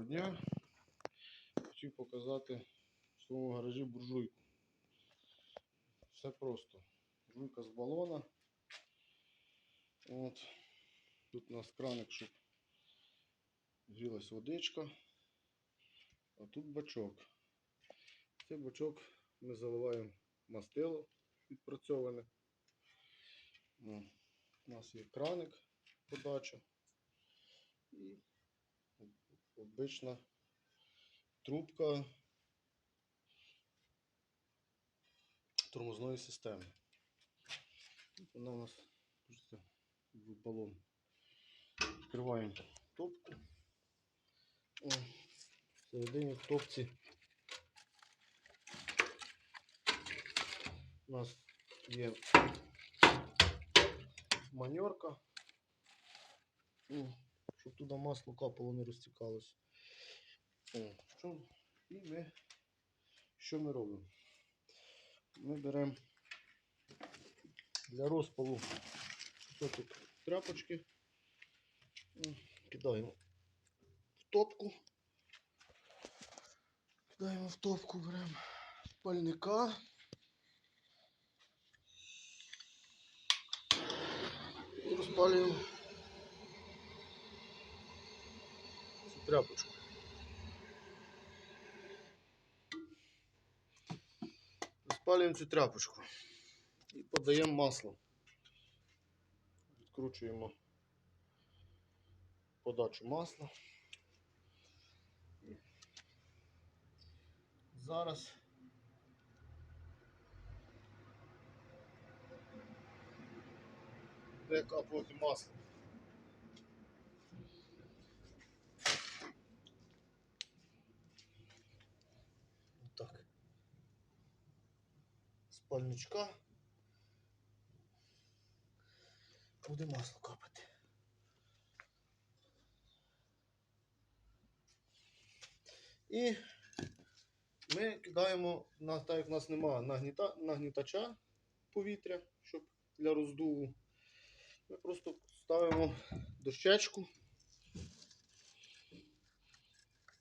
Доброго дня. Хотів показати в своєму гаражі буржуйку. Все просто. Буржуйка з балона. От. Тут у нас краник, щоб грілась водичка. А тут бачок. Цей бачок ми заливаємо мастило відпрацьоване. У нас є краник подача. І обична трубка тормозної системи. Вона у нас в балон. Відкриваємо топку. Всередині в топці у нас є маньорка. Щоб туди масло капало, не розтікалося. Що? І ми що ми робимо? Ми беремо для розпалу кусочок тряпочки, кидаємо в топку. Кидаємо в топку, беремо пальника. І розпалюємо цю тряпочку. Розпалюємо цю тряпочку і подаємо масло. Відкручуємо подачу масла. Зараз буде капувати масло. Так. З пальничка буде масло капати. І ми кидаємо, так як в нас немає нагніта, нагнітача повітря, щоб для роздуву. Ми просто ставимо дощечку.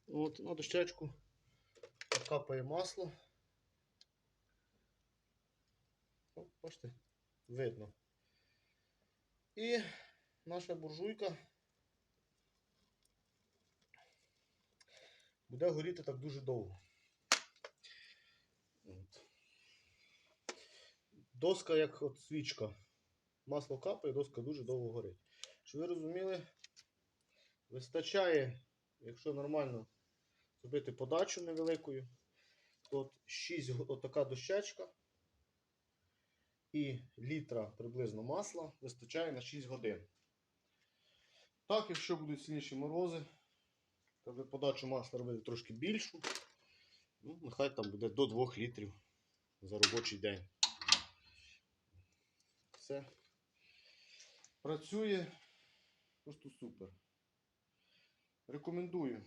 От, на дощечку капає масло. Бачите, видно. І наша буржуйка буде горіти так дуже довго. Доска як от свічка. Масло капає, доска дуже довго горить. Щоб ви розуміли, вистачає, якщо нормально зробити подачу невеликою, то от 6 го- отака дощечка і літра приблизно масла вистачає на 6 годин. Так, якщо будуть сильніші морози, ви подачу масла робити трошки більшу. Ну, нехай там буде до 2 літрів за робочий день. Все. Працює просто супер. Рекомендую.